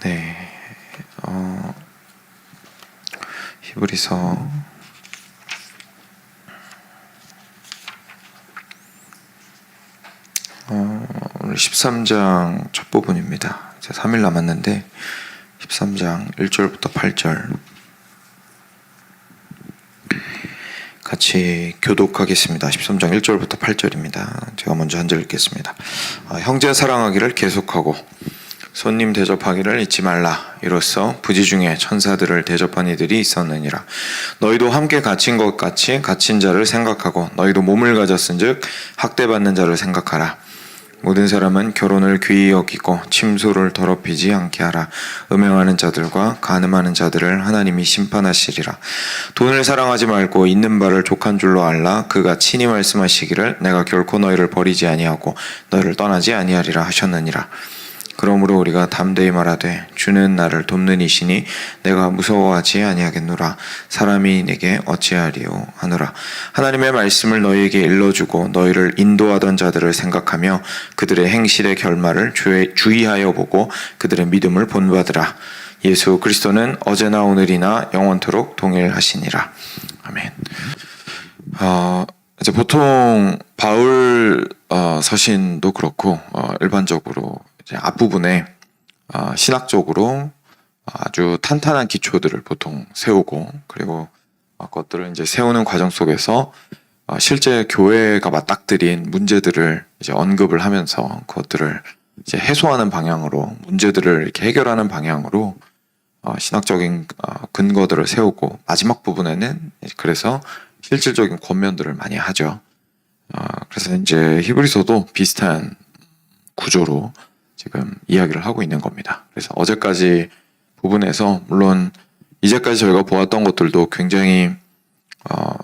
네. 어, 히브리서 어, 오늘 13장 첫 부분입니다. 이제 3일 남았는데 13장 1절부터 8절 같이 교독하겠습니다. 13장 1절부터 8절입니다. 제가 먼저 한 절 읽겠습니다. 아, 형제 사랑하기를 계속하고 손님 대접하기를 잊지 말라. 이로써 부지 중에 천사들을 대접한 이들이 있었느니라. 너희도 함께 갇힌 것 같이 갇힌 자를 생각하고 너희도 몸을 가졌은즉 학대받는 자를 생각하라. 모든 사람은 결혼을 귀히 여기고 침소를 더럽히지 않게 하라. 음행하는 자들과 간음하는 자들을 하나님이 심판하시리라. 돈을 사랑하지 말고 있는 바를 족한 줄로 알라. 그가 친히 말씀하시기를 내가 결코 너희를 버리지 아니하고 너희를 떠나지 아니하리라 하셨느니라. 그러므로 우리가 담대히 말하되 주는 나를 돕는 이시니 내가 무서워하지 아니하겠노라. 사람이 내게 어찌하리요 하노라. 하나님의 말씀을 너희에게 일러주고 너희를 인도하던 자들을 생각하며 그들의 행실의 결말을 주의- 주의하여 보고 그들의 믿음을 본받으라. 예수 그리스도는 어제나 오늘이나 영원토록 동일하시니라. 아멘. 어, 이제 보통 바울 어, 서신도 그렇고 어, 일반적으로 앞부분에 어, 신학적으로 아주 탄탄한 기초들을 보통 세우고 그리고 어, 그것들을 이제 세우는 과정 속에서 어, 실제 교회가 맞닥뜨린 문제들을 이제 언급을 하면서 그것들을 이제 해소하는 방향으로 문제들을 이렇게 해결하는 방향으로 어, 신학적인 어, 근거들을 세우고 마지막 부분에는 그래서 실질적인 권면들을 많이 하죠. 어, 그래서 이제 히브리서도 비슷한 구조로 지금 이야기를 하고 있는 겁니다. 그래서 어제까지 부분에서 물론 이제까지 저희가 보았던 것들도 굉장히 어,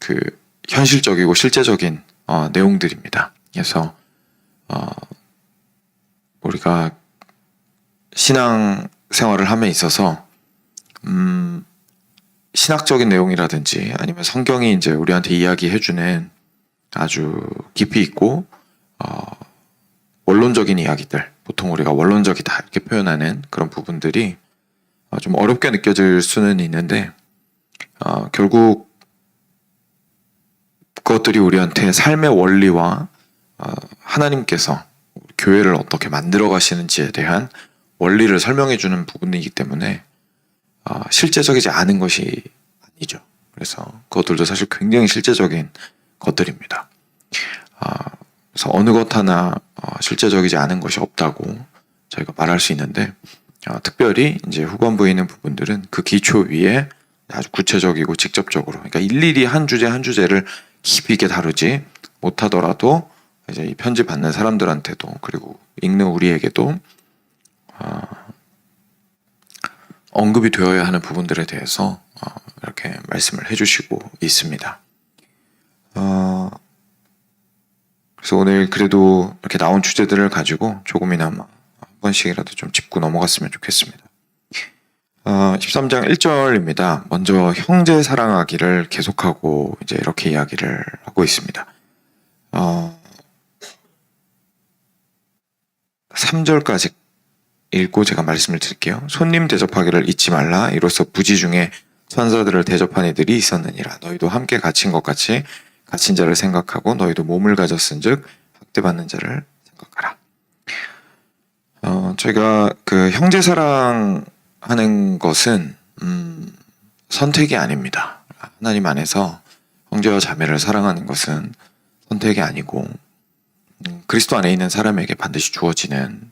그 현실적이고 실제적인 어, 내용들입니다. 그래서 어, 우리가 신앙 생활을 함에 있어서 음, 신학적인 내용이라든지 아니면 성경이 이제 우리한테 이야기해주는 아주 깊이 있고 어, 원론적인 이야기들 보통 우리가 원론적이다 이렇게 표현하는 그런 부분들이 어, 좀 어렵게 느껴질 수는 있는데 어, 결국 그것들이 우리한테 삶의 원리와 어, 하나님께서 교회를 어떻게 만들어 가시는지에 대한 원리를 설명해 주는 부분이기 때문에 어, 실제적이지 않은 것이 아니죠. 그래서 그것들도 사실 굉장히 실제적인 것들입니다. 아, 그래서 어느 것 하나 어, 실제적이지 않은 것이 없다고 저희가 말할 수 있는데 어, 특별히 이제 후반부에 있는 부분들은 그 기초 위에 아주 구체적이고 직접적으로 그러니까 일일이 한 주제 한 주제를 깊이 있게 다루지 못하더라도 이제 이 편지 받는 사람들한테도 그리고 읽는 우리에게도 어, 언급이 되어야 하는 부분들에 대해서 어, 이렇게 말씀을 해주시고 있습니다. 어, 그래서 오늘 그래도 이렇게 나온 주제들을 가지고 조금이나마 한 번씩이라도 좀 짚고 넘어갔으면 좋겠습니다. 어, 13장 1절입니다. 먼저 형제 사랑하기를 계속하고 이제 이렇게 이야기를 하고 있습니다. 어, 3절까지 읽고 제가 말씀을 드릴게요. 손님 대접하기를 잊지 말라. 이로써 부지 중에 천사들을 대접한 이들이 있었느니라. 너희도 함께 갇힌 것 같이 갇힌 자를 생각하고 너희도 몸을 가졌은즉 학대받는 자를 생각하라. 어, 저희가 그 형제 사랑하는 것은 음, 선택이 아닙니다. 하나님 안에서 형제와 자매를 사랑하는 것은 선택이 아니고 음, 그리스도 안에 있는 사람에게 반드시 주어지는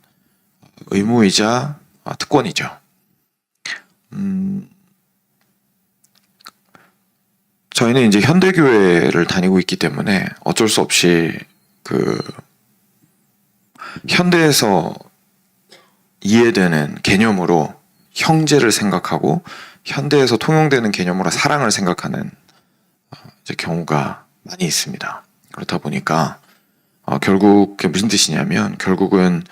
의무이자 아, 특권이죠. 음, 저희는 이제 현대교회를 다니고 있기 때문에 어쩔 수 없이 그 현대에서 이해되는 개념으로 형제를 생각하고 현대에서 통용되는 개념으로 사랑을 생각하는 어, 경우가 많이 있습니다. 그렇다 보니까 어, 결국 그게 무슨 뜻이냐면 결국은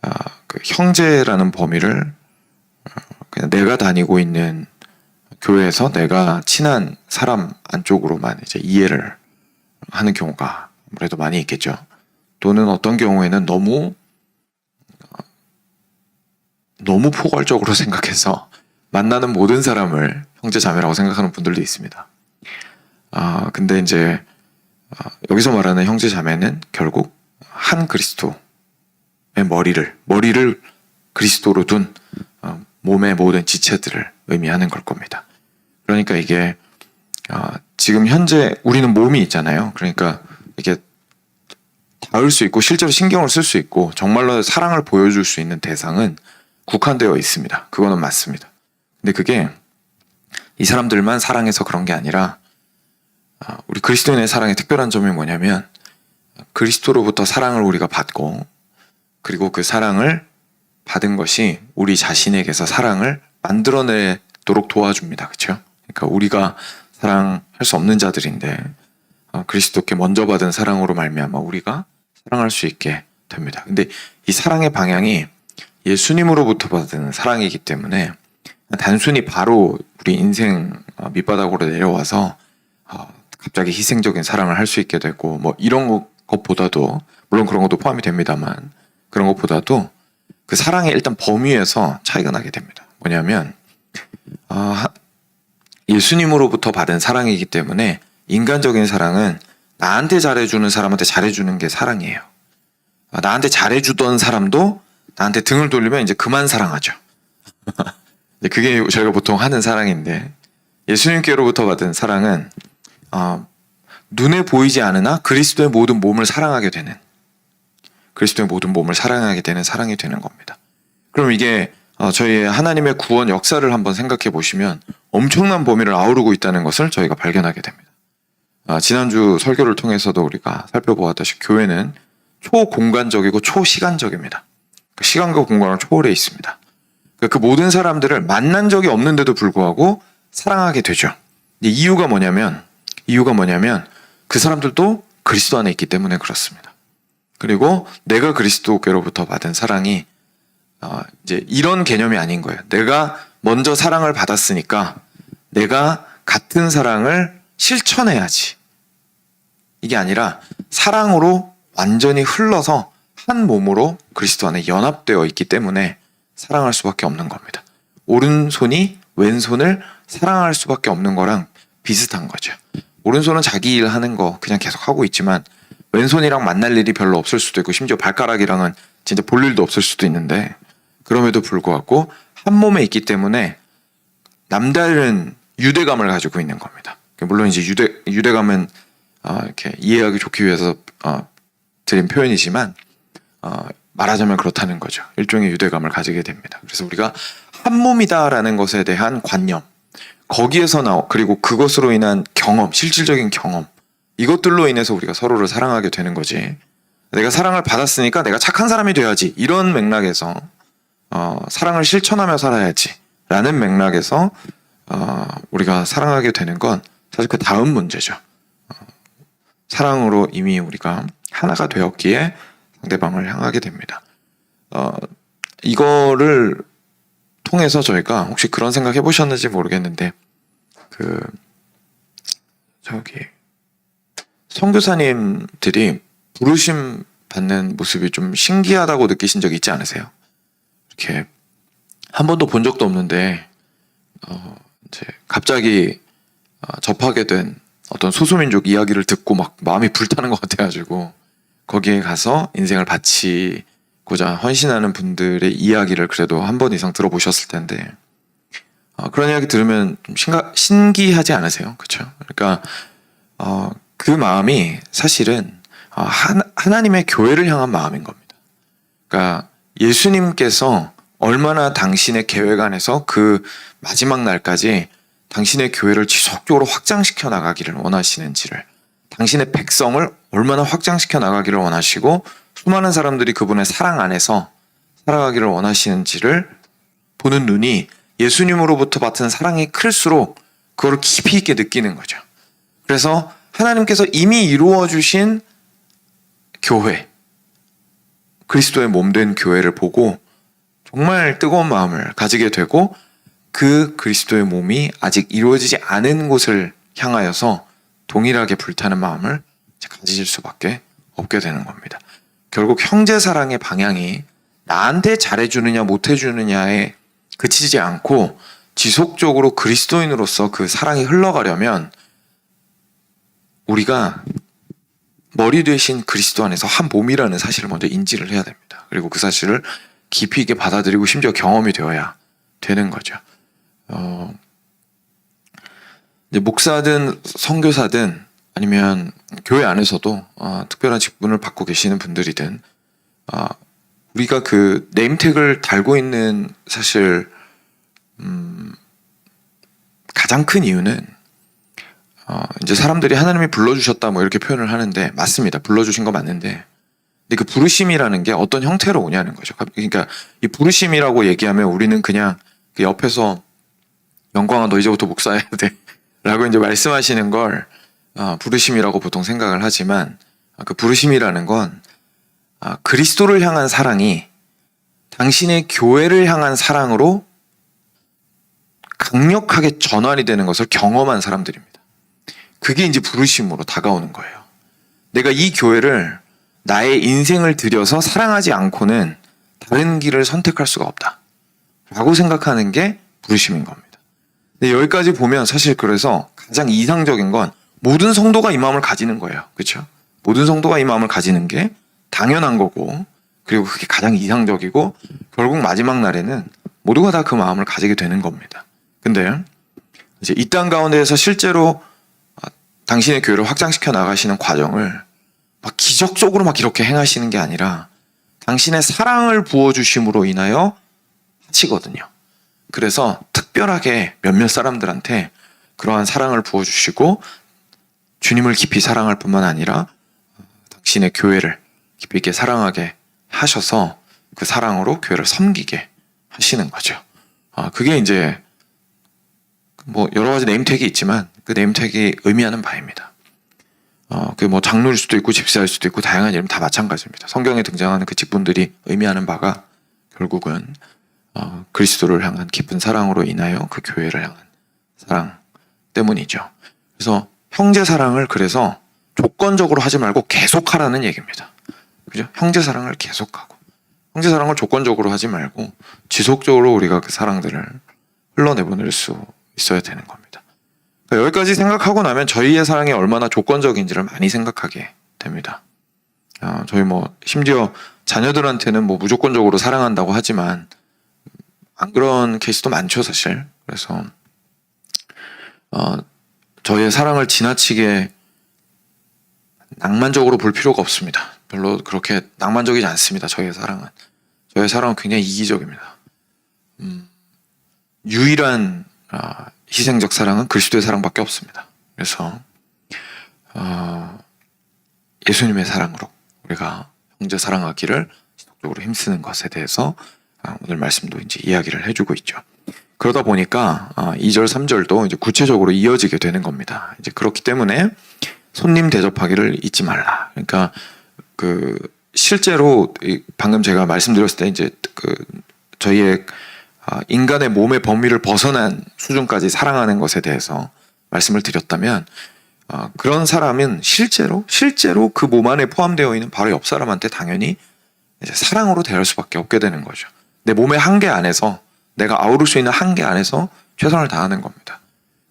아, 그 형제라는 범위를 어, 그냥 내가 다니고 있는 교회에서 내가 친한 사람 안쪽으로만 이제 이해를 하는 경우가 아무래도 많이 있겠죠. 또는 어떤 경우에는 너무 어, 너무 포괄적으로 생각해서 만나는 모든 사람을 형제 자매라고 생각하는 분들도 있습니다. 아 근데 이제 아, 여기서 말하는 형제 자매는 결국 한 그리스도의 머리를 머리를 그리스도로 둔 어, 몸의 모든 지체들을 의미하는 걸 겁니다. 그러니까 이게 아, 지금 현재 우리는 몸이 있잖아요. 그러니까 이게 닿을 수 있고 실제로 신경을 쓸 수 있고 정말로 사랑을 보여줄 수 있는 대상은 국한되어 있습니다. 그거는 맞습니다. 근데 그게 이 사람들만 사랑해서 그런 게 아니라 아, 우리 그리스도인의 사랑의 특별한 점이 뭐냐면 그리스도로부터 사랑을 우리가 받고 그리고 그 사랑을 받은 것이 우리 자신에게서 사랑을 만들어내도록 도와줍니다. 그렇죠? 그러니까 우리가 사랑할 수 없는 자들인데 어, 그리스도께 먼저 받은 사랑으로 말미암아 우리가 사랑할 수 있게 됩니다. 근데 이 사랑의 방향이 예수님으로부터 받은 사랑이기 때문에 단순히 바로 우리 인생 어, 밑바닥으로 내려와서 어, 갑자기 희생적인 사랑을 할 수 있게 되고 뭐 이런 것- 것보다도 물론 그런 것도 포함이 됩니다만 그런 것보다도 그 사랑의 일단 범위에서 차이가 나게 됩니다. 뭐냐면 예수님으로부터 받은 사랑이기 때문에 인간적인 사랑은 나한테 잘해주는 사람한테 잘해주는 게 사랑이에요. 아, 나한테 잘해주던 사람도 나한테 등을 돌리면 이제 그만 사랑하죠. 그게 저희가 보통 하는 사랑인데 예수님께로부터 받은 사랑은 아, 눈에 보이지 않으나 그리스도의 모든 몸을 사랑하게 되는 그리스도의 모든 몸을 사랑하게 되는 사랑이 되는 겁니다. 그럼 이게 어, 저희의 하나님의 구원 역사를 한번 생각해 보시면 엄청난 범위를 아우르고 있다는 것을 저희가 발견하게 됩니다. 아, 지난주 설교를 통해서도 우리가 살펴보았다시피 교회는 초공간적이고 초시간적입니다. 그 시간과 공간을 초월해 있습니다. 그- 그 모든 사람들을 만난 적이 없는데도 불구하고 사랑하게 되죠. 이유가 뭐냐면 이유가 뭐냐면 그 사람들도 그리스도 안에 있기 때문에 그렇습니다. 그리고 내가 그리스도께로부터 받은 사랑이 어, 이제 이런 개념이 아닌 거예요. 내가 먼저 사랑을 받았으니까 내가 같은 사랑을 실천해야지. 이게 아니라 사랑으로 완전히 흘러서 한 몸으로 그리스도 안에 연합되어 있기 때문에 사랑할 수밖에 없는 겁니다. 오른손이 왼손을 사랑할 수밖에 없는 거랑 비슷한 거죠. 오른손은 자기 일 하는 거 그냥 계속 하고 있지만 왼손이랑 만날 일이 별로 없을 수도 있고 심지어 발가락이랑은 진짜 볼 일도 없을 수도 있는데 그럼에도 불구하고 한 몸에 있기 때문에 남다른 유대감을 가지고 있는 겁니다. 물론 이제 유대 유대감은 어, 이렇게 이해하기 좋기 위해서 어, 드린 표현이지만 어, 말하자면 그렇다는 거죠. 일종의 유대감을 가지게 됩니다. 그래서 우리가 한 몸이다라는 것에 대한 관념, 거기에서 나 그리고 그것으로 인한 경험, 실질적인 경험 이것들로 인해서 우리가 서로를 사랑하게 되는 거지. 내가 사랑을 받았으니까 내가 착한 사람이 돼야지 이런 맥락에서 어, 사랑을 실천하며 살아야지라는 맥락에서 어, 우리가 사랑하게 되는 건 사실 그 다음 문제죠. 어, 사랑으로 이미 우리가 하나가 되었기에 상대방을 향하게 됩니다. 어, 이거를 통해서 저희가 혹시 그런 생각 해보셨는지 모르겠는데 그 저기 선교사님들이 부르심 받는 모습이 좀 신기하다고 느끼신 적 있지 않으세요? 이렇게 한 번도 본 적도 없는데 어 이제 갑자기 어, 접하게 된 어떤 소수민족 이야기를 듣고 막 마음이 불타는 것 같아가지고 거기에 가서 인생을 바치고자 헌신하는 분들의 이야기를 그래도 한 번 이상 들어보셨을 텐데 어, 그런 이야기 들으면 좀 신가, 신기하지 않으세요? 그렇죠? 그러니까 어, 그 마음이 사실은 어, 하, 하나님의 교회를 향한 마음인 겁니다. 그러니까 예수님께서 얼마나 당신의 계획 안에서 그 마지막 날까지 당신의 교회를 지속적으로 확장시켜 나가기를 원하시는지를 당신의 백성을 얼마나 확장시켜 나가기를 원하시고 수많은 사람들이 그분의 사랑 안에서 살아가기를 원하시는지를 보는 눈이 예수님으로부터 받은 사랑이 클수록 그걸 깊이 있게 느끼는 거죠. 그래서 하나님께서 이미 이루어 주신 교회, 그리스도의 몸 된 교회를 보고 정말 뜨거운 마음을 가지게 되고 그 그리스도의 몸이 아직 이루어지지 않은 곳을 향하여서 동일하게 불타는 마음을 가지실 수밖에 없게 되는 겁니다. 결국 형제 사랑의 방향이 나한테 잘해주느냐 못해주느냐에 그치지 않고 지속적으로 그리스도인으로서 그 사랑이 흘러가려면 우리가 머리 대신 그리스도 안에서 한 몸이라는 사실을 먼저 인지를 해야 됩니다. 그리고 그 사실을 깊이 있게 받아들이고 심지어 경험이 되어야 되는 거죠. 어, 이제 목사든 선교사든 아니면 교회 안에서도 어, 특별한 직분을 받고 계시는 분들이든 어, 우리가 그 네임택을 달고 있는 사실 음, 가장 큰 이유는 어, 이제 사람들이 하나님이 불러주셨다 뭐 이렇게 표현을 하는데 맞습니다. 불러주신 거 맞는데 근데 그 부르심이라는 게 어떤 형태로 오냐는 거죠. 그러니까 이 부르심이라고 얘기하면 우리는 그냥 그 옆에서 영광아 너 이제부터 목사해야 돼라고 이제 말씀하시는 걸 어, 부르심이라고 보통 생각을 하지만 어, 그 부르심이라는 건 아, 그리스도를 향한 사랑이 당신의 교회를 향한 사랑으로 강력하게 전환이 되는 것을 경험한 사람들입니다. 그게 이제 부르심으로 다가오는 거예요. 내가 이 교회를 나의 인생을 들여서 사랑하지 않고는 다른 길을 선택할 수가 없다. 라고 생각하는 게 부르심인 겁니다. 근데 여기까지 보면 사실 그래서 가장 이상적인 건 모든 성도가 이 마음을 가지는 거예요. 그렇죠? 모든 성도가 이 마음을 가지는 게 당연한 거고 그리고 그게 가장 이상적이고 결국 마지막 날에는 모두가 다 그 마음을 가지게 되는 겁니다. 근데 이제 이 땅 가운데에서 실제로 아, 당신의 교회를 확장시켜 나가시는 과정을 막 기적적으로 막 이렇게 행하시는 게 아니라 당신의 사랑을 부어주심으로 인하여 하시거든요. 그래서 특별하게 몇몇 사람들한테 그러한 사랑을 부어주시고 주님을 깊이 사랑할 뿐만 아니라 당신의 교회를 깊이 있게 사랑하게 하셔서 그 사랑으로 교회를 섬기게 하시는 거죠. 아, 그게 이제 뭐 여러 가지 네임택이 있지만 그 네임택이 의미하는 바입니다. 어, 그 뭐 장로일 수도 있고 집사일 수도 있고 다양한 이름 다 마찬가지입니다. 성경에 등장하는 그 직분들이 의미하는 바가 결국은 어, 그리스도를 향한 깊은 사랑으로 인하여 그 교회를 향한 사랑 때문이죠. 그래서 형제 사랑을 그래서 조건적으로 하지 말고 계속하라는 얘기입니다. 그죠? 형제 사랑을 계속하고 형제 사랑을 조건적으로 하지 말고 지속적으로 우리가 그 사랑들을 흘러내보낼 수 있어야 되는 겁니다. 그러니까 여기까지 생각하고 나면 저희의 사랑이 얼마나 조건적인지를 많이 생각하게 됩니다. 어, 저희 뭐 심지어 자녀들한테는 뭐 무조건적으로 사랑한다고 하지만 안 그런 케이스도 많죠 사실. 그래서 어, 저희의 사랑을 지나치게 낭만적으로 볼 필요가 없습니다. 별로 그렇게 낭만적이지 않습니다. 저희의 사랑은. 저희의 사랑은 굉장히 이기적입니다. 음, 유일한 아, 희생적 사랑은 그리스도의 사랑밖에 없습니다. 그래서 어, 예수님의 사랑으로 우리가 형제 사랑하기를 지속적으로 힘쓰는 것에 대해서 아, 오늘 말씀도 이제 이야기를 해주고 있죠. 그러다 보니까 아, 2절, 3절도 이제 구체적으로 이어지게 되는 겁니다. 이제 그렇기 때문에 손님 대접하기를 잊지 말라. 그러니까 그 실제로 이 방금 제가 말씀드렸을 때 이제 그 저희의 아, 인간의 몸의 범위를 벗어난 수준까지 사랑하는 것에 대해서 말씀을 드렸다면 아, 그런 사람은 실제로 실제로 그 몸 안에 포함되어 있는 바로 옆 사람한테 당연히 사랑으로 대할 수밖에 없게 되는 거죠. 내 몸의 한계 안에서 내가 아우를 수 있는 한계 안에서 최선을 다하는 겁니다.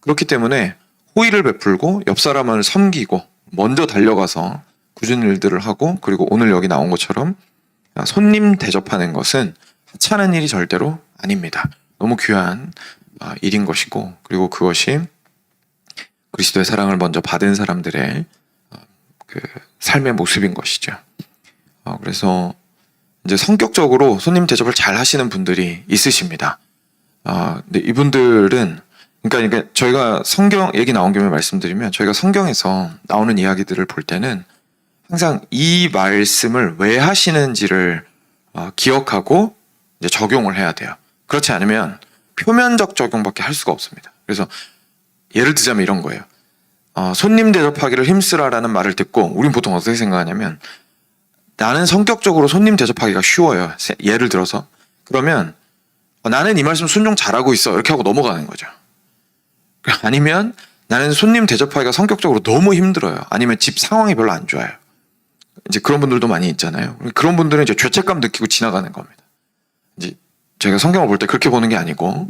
그렇기 때문에 호의를 베풀고 옆 사람을 섬기고 먼저 달려가서 굳은 일들을 하고 그리고 오늘 여기 나온 것처럼 손님 대접하는 것은 하찮은 일이 절대로 아닙니다. 너무 귀한 아, 일인 것이고 그리고 그것이 그리스도의 사랑을 먼저 받은 사람들의 어, 그 삶의 모습인 것이죠. 어, 그래서 이제 성격적으로 손님 대접을 잘 하시는 분들이 있으십니다. 아, 근데 이분들은 그러니까, 그러니까 저희가 성경 얘기 나온 김에 말씀드리면 저희가 성경에서 나오는 이야기들을 볼 때는 항상 이 말씀을 왜 하시는지를 어, 기억하고 이제 적용을 해야 돼요. 그렇지 않으면 표면적 적용밖에 할 수가 없습니다. 그래서 예를 들자면 이런 거예요. 어, 손님 대접하기를 힘쓰라라는 말을 듣고 우린 보통 어떻게 생각하냐면 나는 성격적으로 손님 대접하기가 쉬워요. 세- 예를 들어서 그러면 어, 나는 이 말씀 순종 잘하고 있어 이렇게 하고 넘어가는 거죠. 아니면 나는 손님 대접하기가 성격적으로 너무 힘들어요. 아니면 집 상황이 별로 안 좋아요. 이제 그런 분들도 많이 있잖아요. 그런 분들은 이제 죄책감 느끼고 지나가는 겁니다. 제가 성경을 볼 때 그렇게 보는 게 아니고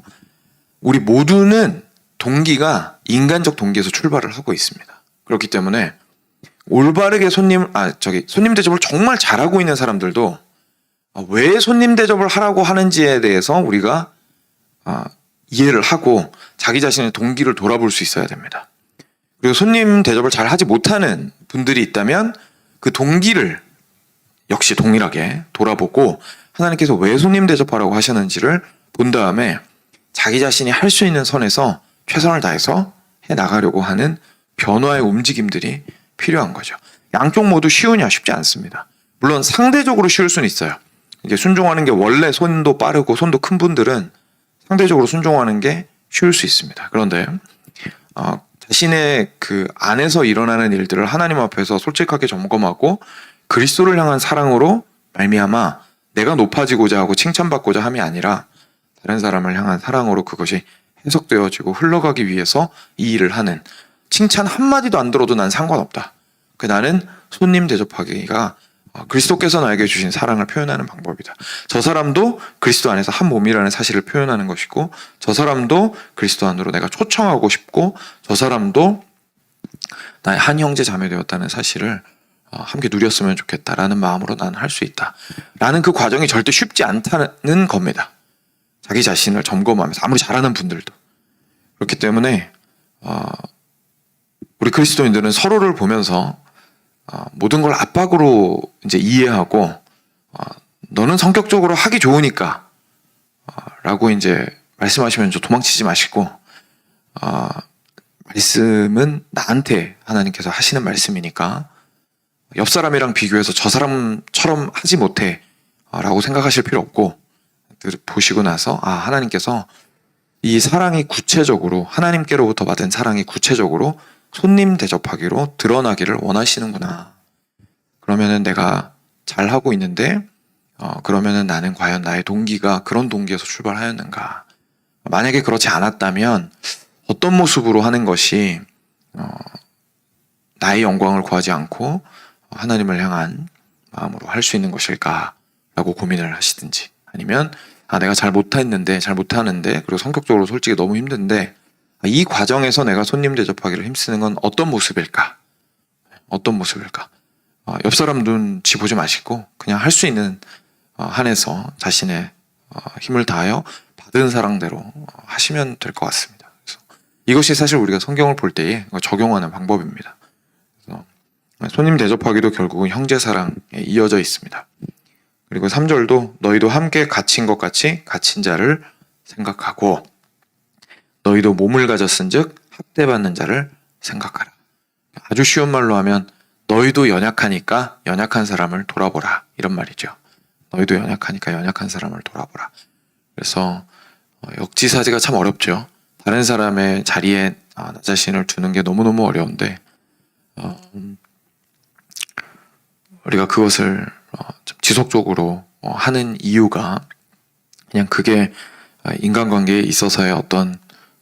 우리 모두는 동기가 인간적 동기에서 출발을 하고 있습니다. 그렇기 때문에 올바르게 손님 아 저기 손님 대접을 정말 잘하고 있는 사람들도 아, 왜 손님 대접을 하라고 하는지에 대해서 우리가 아, 이해를 하고 자기 자신의 동기를 돌아볼 수 있어야 됩니다. 그리고 손님 대접을 잘 하지 못하는 분들이 있다면 그 동기를 역시 동일하게 돌아보고 하나님께서 왜 손님 대접하라고 하셨는지를 본 다음에 자기 자신이 할 수 있는 선에서 최선을 다해서 해 나가려고 하는 변화의 움직임들이 필요한 거죠. 양쪽 모두 쉬우냐 쉽지 않습니다. 물론 상대적으로 쉬울 수는 있어요. 이제 순종하는 게 원래 손도 빠르고 손도 큰 분들은 상대적으로 순종하는 게 쉬울 수 있습니다. 그런데 어, 자신의 그 안에서 일어나는 일들을 하나님 앞에서 솔직하게 점검하고 그리스도를 향한 사랑으로 말미암아 내가 높아지고자 하고 칭찬받고자 함이 아니라 다른 사람을 향한 사랑으로 그것이 해석되어지고 흘러가기 위해서 이 일을 하는 칭찬 한마디도 안 들어도 난 상관없다. 그 나는 손님 대접하기가 어, 그리스도께서 나에게 주신 사랑을 표현하는 방법이다. 저 사람도 그리스도 안에서 한 몸이라는 사실을 표현하는 것이고 저 사람도 그리스도 안으로 내가 초청하고 싶고 저 사람도 나의 한 형제 자매 되었다는 사실을 어, 함께 누렸으면 좋겠다라는 마음으로 나는 할수 있다. 라는 그 과정이 절대 쉽지 않다는 겁니다. 자기 자신을 점검하면서 아무리 잘하는 분들도 그렇기 때문에 어, 우리 그리스도인들은 서로를 보면서 어, 모든 걸 압박으로 이제 이해하고 어, 너는 성격적으로 하기 좋으니까 어, 라고 이제 말씀하시면 좀 도망치지 마시고 어, 말씀은 나한테 하나님께서 하시는 말씀이니까 옆 사람이랑 비교해서 저 사람처럼 하지 못해 어, 라고 생각하실 필요 없고 들- 보시고 나서 아 하나님께서 이 사랑이 구체적으로 하나님께로부터 받은 사랑이 구체적으로 손님 대접하기로 드러나기를 원하시는구나. 그러면은 내가 잘 하고 있는데 어 그러면은 나는 과연 나의 동기가 그런 동기에서 출발하였는가? 만약에 그렇지 않았다면 어떤 모습으로 하는 것이 어 나의 영광을 구하지 않고 하나님을 향한 마음으로 할 수 있는 것일까라고 고민을 하시든지 아니면 아 내가 잘 못했는데 잘 못하는데 그리고 성격적으로 솔직히 너무 힘든데 이 과정에서 내가 손님 대접하기를 힘쓰는 건 어떤 모습일까? 어떤 모습일까? 어, 옆 사람 눈치 보지 마시고 그냥 할 수 있는 어, 한에서 자신의 어, 힘을 다하여 받은 사랑대로 어, 하시면 될 것 같습니다. 그래서 이것이 사실 우리가 성경을 볼 때에 적용하는 방법입니다. 손님 대접하기도 결국은 형제 사랑에 이어져 있습니다. 그리고 3절도 너희도 함께 갇힌 것 같이 갇힌 자를 생각하고 너희도 몸을 가졌은즉 학대받는 자를 생각하라. 아주 쉬운 말로 하면 너희도 연약하니까 연약한 사람을 돌아보라 이런 말이죠. 너희도 연약하니까 연약한 사람을 돌아보라. 그래서 어, 역지사지가 참 어렵죠. 다른 사람의 자리에 아, 나 자신을 두는 게 너무너무 어려운데 어, 음, 우리가 그것을 어, 좀 지속적으로 어, 하는 이유가 그냥 그게 어, 인간관계에 있어서의 어떤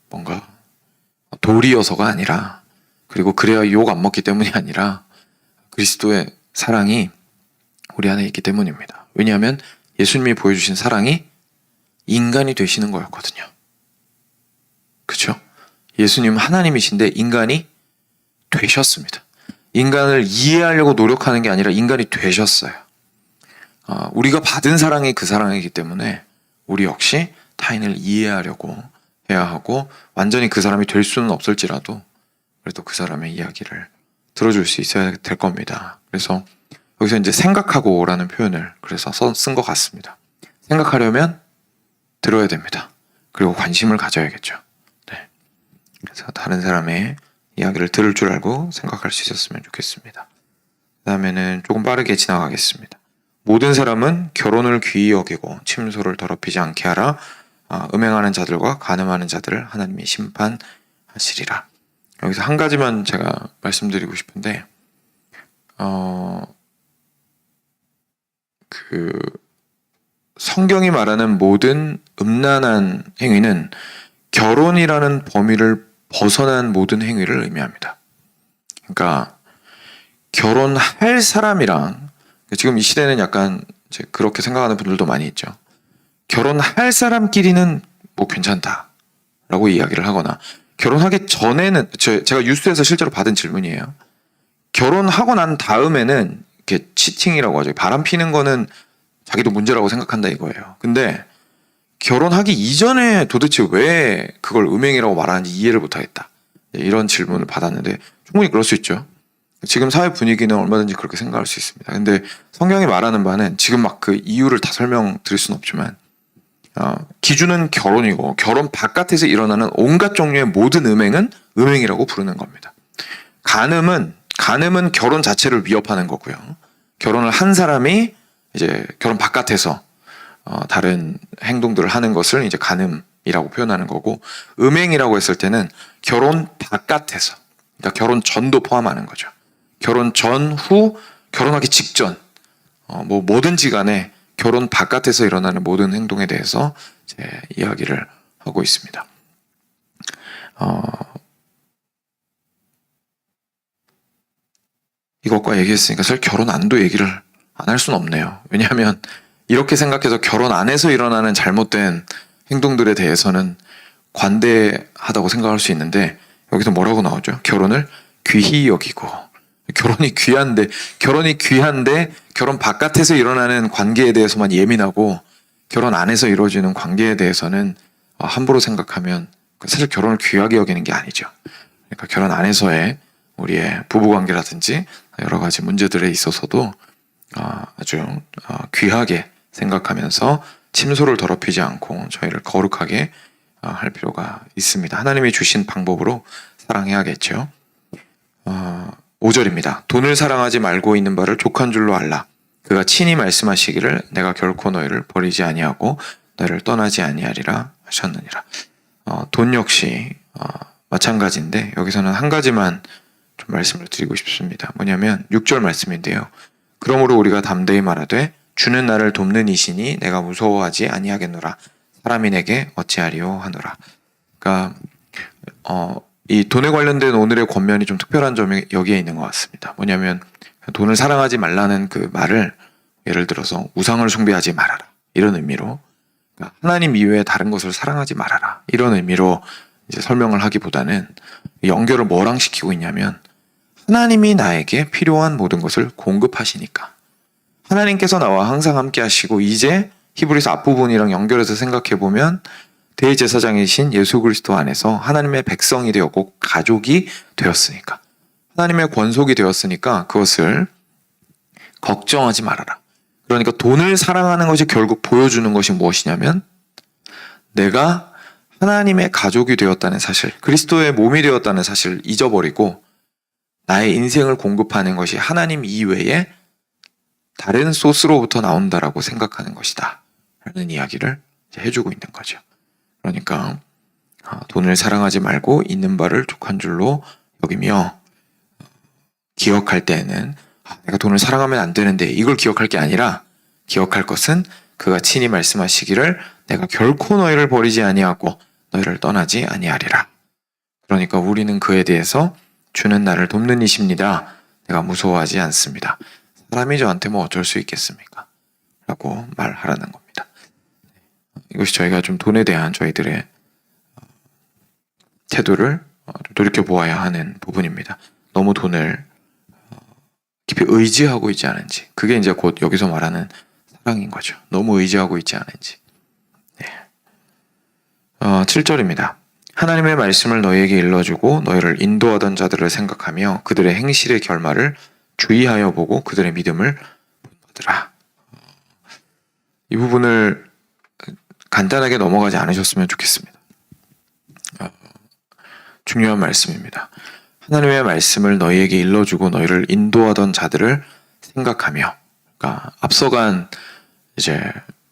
뭔가 도리여서가 아니라 그리고 그래야 욕 안 먹기 때문이 아니라 그리스도의 사랑이 우리 안에 있기 때문입니다. 왜냐하면 예수님이 보여주신 사랑이 인간이 되시는 거였거든요. 그렇죠? 예수님은 하나님이신데 인간이 되셨습니다. 인간을 이해하려고 노력하는 게 아니라 인간이 되셨어요. 아, 우리가 받은 사랑이 그 사랑이기 때문에 우리 역시 타인을 이해하려고 해야 하고 완전히 그 사람이 될 수는 없을지라도 그래도 그 사람의 이야기를 들어줄 수 있어야 될 겁니다. 그래서 여기서 이제 생각하고라는 표현을 그래서 쓴 것 같습니다. 생각하려면 들어야 됩니다. 그리고 관심을 가져야겠죠. 네. 그래서 다른 사람의 이야기를 들을 줄 알고 생각할 수 있었으면 좋겠습니다. 그 다음에는 조금 빠르게 지나가겠습니다. 모든 사람은 결혼을 귀히 여기고 침소를 더럽히지 않게 하라. 아, 음행하는 자들과 간음하는 자들을 하나님이 심판하시리라. 여기서 한 가지만 제가 말씀드리고 싶은데, 어, 그, 성경이 말하는 모든 음란한 행위는 결혼이라는 범위를 벗어난 모든 행위를 의미합니다. 그러니까, 결혼할 사람이랑, 지금 이 시대는 약간 이제 그렇게 생각하는 분들도 많이 있죠. 결혼할 사람끼리는 뭐 괜찮다라고 이야기를 하거나 결혼하기 전에는 제- 제가 뉴스에서 실제로 받은 질문이에요. 결혼하고 난 다음에는 이렇게 치팅이라고 하죠. 바람 피는 거는 자기도 문제라고 생각한다 이거예요. 근데 결혼하기 이전에 도대체 왜 그걸 음행이라고 말하는지 이해를 못하겠다. 네, 이런 질문을 받았는데 충분히 그럴 수 있죠. 지금 사회 분위기는 얼마든지 그렇게 생각할 수 있습니다. 근데 성경이 말하는 바는 지금 막 그 이유를 다 설명 드릴 수는 없지만 어, 기준은 결혼이고 결혼 바깥에서 일어나는 온갖 종류의 모든 음행은 음행이라고 부르는 겁니다. 간음은 간음은 결혼 자체를 위협하는 거고요. 결혼을 한 사람이 이제 결혼 바깥에서 어, 다른 행동들을 하는 것을 이제 간음이라고 표현하는 거고 음행이라고 했을 때는 결혼 바깥에서 그러니까 결혼 전도 포함하는 거죠. 결혼 전, 후, 결혼하기 직전 어, 뭐 뭐든지 간에 결혼 바깥에서 일어나는 모든 행동에 대해서 제 이야기를 하고 있습니다. 어, 이것과 얘기했으니까 사실 결혼 안도 얘기를 안 할 수는 없네요. 왜냐하면 이렇게 생각해서 결혼 안에서 일어나는 잘못된 행동들에 대해서는 관대하다고 생각할 수 있는데 여기서 뭐라고 나오죠? 결혼을 귀히 여기고 결혼이 귀한데 결혼이 귀한데 결혼 바깥에서 일어나는 관계에 대해서만 예민하고 결혼 안에서 이루어지는 관계에 대해서는 어, 함부로 생각하면 사실 결혼을 귀하게 여기는 게 아니죠. 그러니까 결혼 안에서의 우리의 부부 관계라든지 여러 가지 문제들에 있어서도 어, 아주 어, 귀하게 생각하면서 침소를 더럽히지 않고 저희를 거룩하게 어, 할 필요가 있습니다. 하나님이 주신 방법으로 사랑해야겠죠. 어, 5절입니다. 돈을 사랑하지 말고 있는 바를 족한 줄로 알라. 그가 친히 말씀하시기를 내가 결코 너희를 버리지 아니하고 너희를 떠나지 아니하리라 하셨느니라. 어, 돈 역시 어, 마찬가지인데 여기서는 한 가지만 좀 말씀을 드리고 싶습니다. 뭐냐면 6절 말씀인데요. 그러므로 우리가 담대히 말하되 주는 나를 돕는 이시니 내가 무서워하지 아니하겠노라. 사람이 내게 어찌하리요 하노라. 그러니까 어, 이 돈에 관련된 오늘의 권면이 좀 특별한 점이 여기에 있는 것 같습니다. 뭐냐면 돈을 사랑하지 말라는 그 말을 예를 들어서 우상을 숭배하지 말아라 이런 의미로 그러니까 하나님 이외에 다른 것을 사랑하지 말아라 이런 의미로 이제 설명을 하기보다는 연결을 뭐랑 시키고 있냐면 하나님이 나에게 필요한 모든 것을 공급하시니까 하나님께서 나와 항상 함께 하시고 이제 히브리서 앞부분이랑 연결해서 생각해 보면 대제사장이신 예수 그리스도 안에서 하나님의 백성이 되었고 가족이 되었으니까 하나님의 권속이 되었으니까 그것을 걱정하지 말아라. 그러니까 돈을 사랑하는 것이 결국 보여주는 것이 무엇이냐면 내가 하나님의 가족이 되었다는 사실, 그리스도의 몸이 되었다는 사실을 잊어버리고 나의 인생을 공급하는 것이 하나님 이외에 다른 소스로부터 나온다라고 생각하는 것이다. 라는 이야기를 이제 해주고 있는 거죠. 그러니까 아, 돈을 사랑하지 말고 있는 바를 족한 줄로 여기며 기억할 때에는 아, 내가 돈을 사랑하면 안 되는데 이걸 기억할 게 아니라 기억할 것은 그가 친히 말씀하시기를 내가 결코 너희를 버리지 아니하고 너희를 떠나지 아니하리라. 그러니까 우리는 그에 대해서 주는 나를 돕는 이십니다. 내가 무서워하지 않습니다. 사람이 저한테 뭐 어쩔 수 있겠습니까? 라고 말하라는 겁니다. 이것이 저희가 좀 돈에 대한 저희들의 어, 태도를 어, 돌이켜 보아야 하는 부분입니다. 너무 돈을 어, 깊이 의지하고 있지 않은지 그게 이제 곧 여기서 말하는 사랑인 거죠. 너무 의지하고 있지 않은지. 네. 어, 7절입니다. 하나님의 말씀을 너희에게 일러주고 너희를 인도하던 자들을 생각하며 그들의 행실의 결말을 주의하여 보고 그들의 믿음을 본받으라. 어, 이 부분을 간단하게 넘어가지 않으셨으면 좋겠습니다. 어, 중요한 말씀입니다. 하나님의 말씀을 너희에게 일러주고 너희를 인도하던 자들을 생각하며, 그러니까 앞서간 이제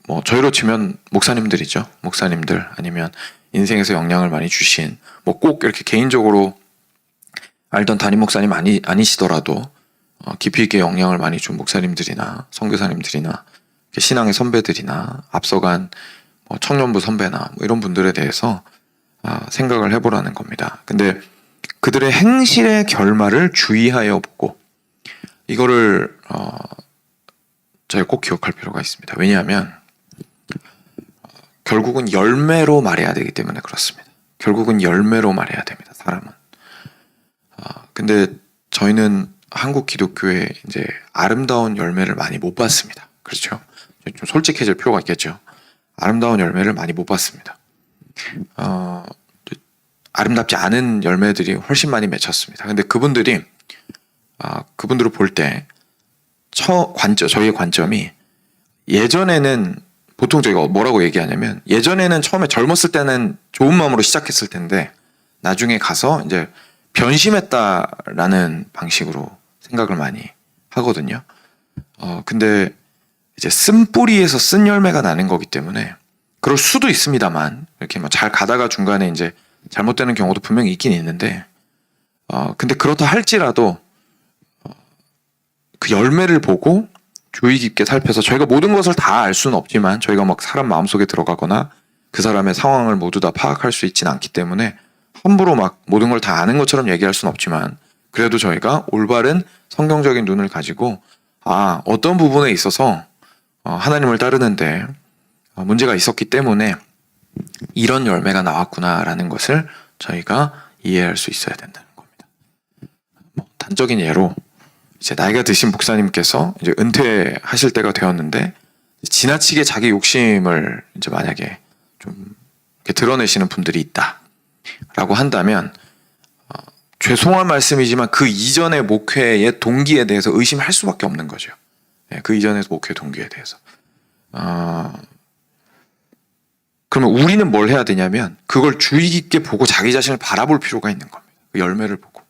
뭐 저희로 치면 목사님들이죠. 목사님들 아니면 인생에서 영향을 많이 주신 뭐 꼭 이렇게 개인적으로 알던 담임 목사님 아니 아니시더라도 어, 깊이 있게 영향을 많이 준 목사님들이나 선교사님들이나 신앙의 선배들이나 앞서간 뭐 청년부 선배나 뭐 이런 분들에 대해서 아, 생각을 해보라는 겁니다. 근데 그들의 행실의 결말을 주의하여 보고 이거를 어, 저희가 꼭 기억할 필요가 있습니다. 왜냐하면 결국은 열매로 말해야 되기 때문에 그렇습니다. 결국은 열매로 말해야 됩니다. 사람은. 아, 근데 저희는 한국 기독교에 이제 아름다운 열매를 많이 못 봤습니다. 그렇죠? 좀 솔직해질 필요가 있겠죠. 아름다운 열매를 많이 못 봤습니다. 어, 아름답지 않은 열매들이 훨씬 많이 맺혔습니다. 근데 그분들이 아, 그분들을 볼 때 처 관점 저희의 관점이 예전에는 보통 저희가 뭐라고 얘기하냐면 예전에는 처음에 젊었을 때는 좋은 마음으로 시작했을 텐데 나중에 가서 이제 변심했다라는 방식으로 생각을 많이 하거든요. 어 근데 이제 쓴 뿌리에서 쓴 열매가 나는 거기 때문에 그럴 수도 있습니다만 이렇게 뭐 잘 가다가 중간에 이제 잘못되는 경우도 분명히 있긴 있는데 어 근데 그렇다 할지라도 어, 그 열매를 보고 주의 깊게 살펴서 저희가 모든 것을 다 알 수는 없지만 저희가 막 사람 마음속에 들어가거나 그 사람의 상황을 모두 다 파악할 수 있지는 않기 때문에 함부로 막 모든 걸 다 아는 것처럼 얘기할 수는 없지만 그래도 저희가 올바른 성경적인 눈을 가지고 아 어떤 부분에 있어서 어, 하나님을 따르는데 어, 문제가 있었기 때문에 이런 열매가 나왔구나라는 것을 저희가 이해할 수 있어야 된다는 겁니다. 뭐 단적인 예로 이제 나이가 드신 목사님께서 이제 은퇴하실 때가 되었는데 지나치게 자기 욕심을 이제 만약에 좀 드러내시는 분들이 있다라고 한다면 어, 죄송한 말씀이지만 그 이전의 목회의 동기에 대해서 의심할 수밖에 없는 거죠. 예, 그 이전의 목회 동기에 대해서. 어, 그러면 우리는 뭘 해야 되냐면 그걸 주의 깊게 보고 자기 자신을 바라볼 필요가 있는 겁니다. 그 열매를 보고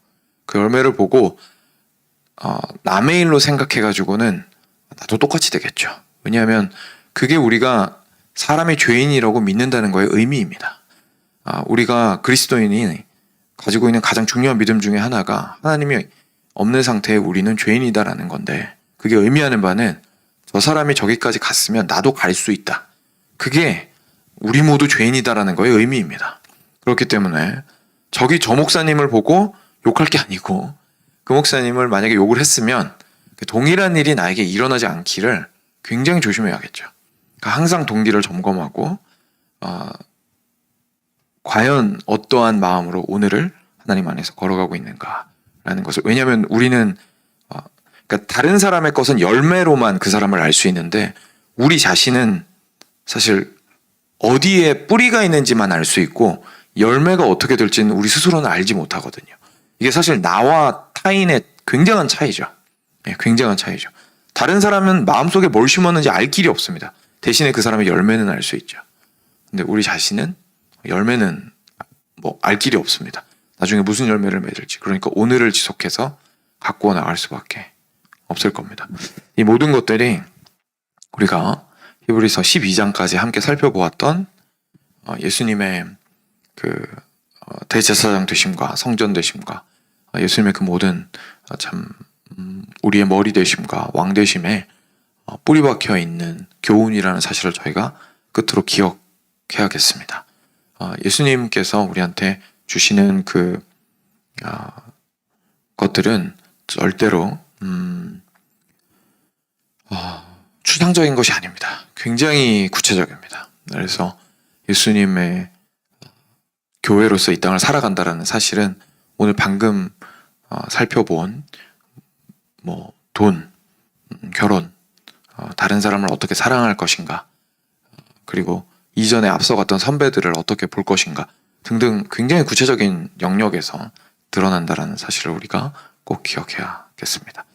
그 열매를 보고 어, 남의 일로 생각해가지고는 나도 똑같이 되겠죠. 왜냐하면 그게 우리가 사람이 죄인이라고 믿는다는 거의 의미입니다. 아, 우리가 그리스도인이 가지고 있는 가장 중요한 믿음 중에 하나가 하나님이 없는 상태에 우리는 죄인이다라는 건데 그게 의미하는 바는 저 사람이 저기까지 갔으면 나도 갈 수 있다. 그게 우리 모두 죄인이다라는 거의 의미입니다. 그렇기 때문에 저기 저 목사님을 보고 욕할 게 아니고 그 목사님을 만약에 욕을 했으면 그 동일한 일이 나에게 일어나지 않기를 굉장히 조심해야겠죠. 그러니까 항상 동기를 점검하고 어, 과연 어떠한 마음으로 오늘을 하나님 안에서 걸어가고 있는가라는 것을 왜냐하면 우리는 어, 그러니까 다른 사람의 것은 열매로만 그 사람을 알 수 있는데 우리 자신은 사실 어디에 뿌리가 있는지만 알 수 있고 열매가 어떻게 될지는 우리 스스로는 알지 못하거든요. 이게 사실 나와 타인의 굉장한 차이죠. 예, 굉장한 차이죠. 다른 사람은 마음속에 뭘 심었는지 알 길이 없습니다. 대신에 그 사람의 열매는 알 수 있죠. 근데 우리 자신은 열매는 뭐 알 길이 없습니다. 나중에 무슨 열매를 맺을지. 그러니까 오늘을 지속해서 갖고 나갈 수밖에 없을 겁니다. 이 모든 것들이 우리가 히브리서 12장까지 함께 살펴보았던 어, 예수님의 그 어, 대제사장 되심과 성전 되심과 어, 예수님의 그 모든 어, 참 음, 우리의 머리 되심과 왕 되심에 어, 뿌리 박혀 있는 교훈이라는 사실을 저희가 끝으로 기억해야겠습니다. 어, 예수님께서 우리한테 주시는 그 어, 것들은 절대로 음, 어, 추상적인 것이 아닙니다. 굉장히 구체적입니다. 그래서 예수님의 교회로서 이 땅을 살아간다라는 사실은 오늘 방금 어, 살펴본 뭐 돈, 음, 결혼, 어, 다른 사람을 어떻게 사랑할 것인가, 어, 그리고 이전에 앞서갔던 선배들을 어떻게 볼 것인가 등등 굉장히 구체적인 영역에서 드러난다라는 사실을 우리가 꼭 기억해야겠습니다.